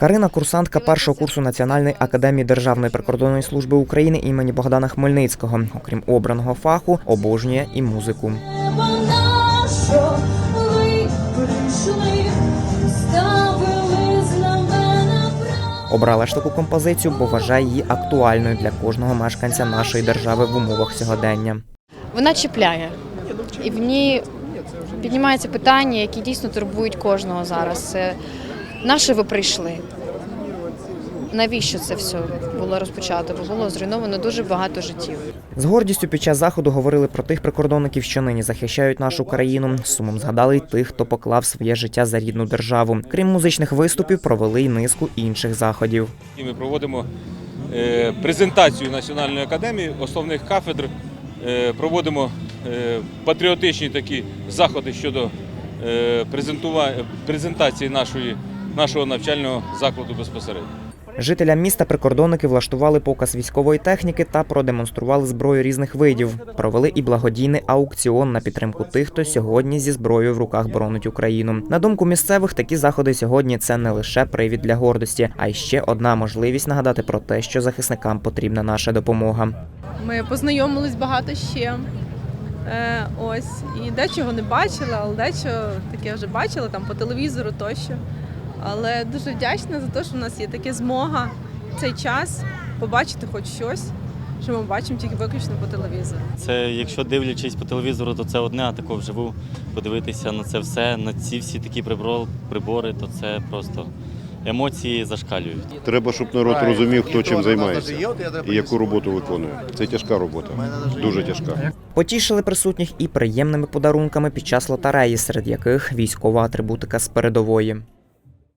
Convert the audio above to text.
Карина курсантка першого курсу Національної академії Державної прикордонної служби України імені Богдана Хмельницького. Окрім обраного фаху, обожнює і музику. Обрала ж таку композицію, бо вважає її актуальною для кожного мешканця нашої держави в умовах сьогодення. Вона чіпляє. І в ній піднімаються питання, які дійсно турбують кожного зараз. Це на ви прийшли? Навіщо це все було розпочато? Бо було зруйновано дуже багато життів. З гордістю під час заходу говорили про тих прикордонників, що нині захищають нашу країну. Сумом згадали й тих, хто поклав своє життя за рідну державу. Крім музичних виступів, провели й низку інших заходів. І ми проводимо е, презентацію Національної академії основних кафедр, е, проводимо е, патріотичні такі заходи щодо презентува- презентації нашої, нашого навчального закладу безпосередньо. Жителям міста прикордонники влаштували показ військової техніки та продемонстрували зброю різних видів. Провели і благодійний аукціон на підтримку тих, хто сьогодні зі зброєю в руках боронить Україну. На думку місцевих, такі заходи сьогодні це не лише привід для гордості, а й ще одна можливість нагадати про те, що захисникам потрібна наша допомога. Ми познайомились багато ще. Е, ось і дечого не бачила, але дечо таке вже бачила там по телевізору тощо. Але дуже вдячна за те, що в нас є така змога в цей час побачити хоч щось, що ми бачимо тільки виключно по телевізору. Це якщо дивлячись по телевізору, то це одне, а тако вживу подивитися на це все, на ці всі такі прибори, то це просто емоції зашкалюють. Треба, щоб народ розумів, хто чим займається і яку роботу виконує. Це тяжка робота, дуже тяжка. Потішили присутніх і приємними подарунками під час лотереї, серед яких військова атрибутика з передової.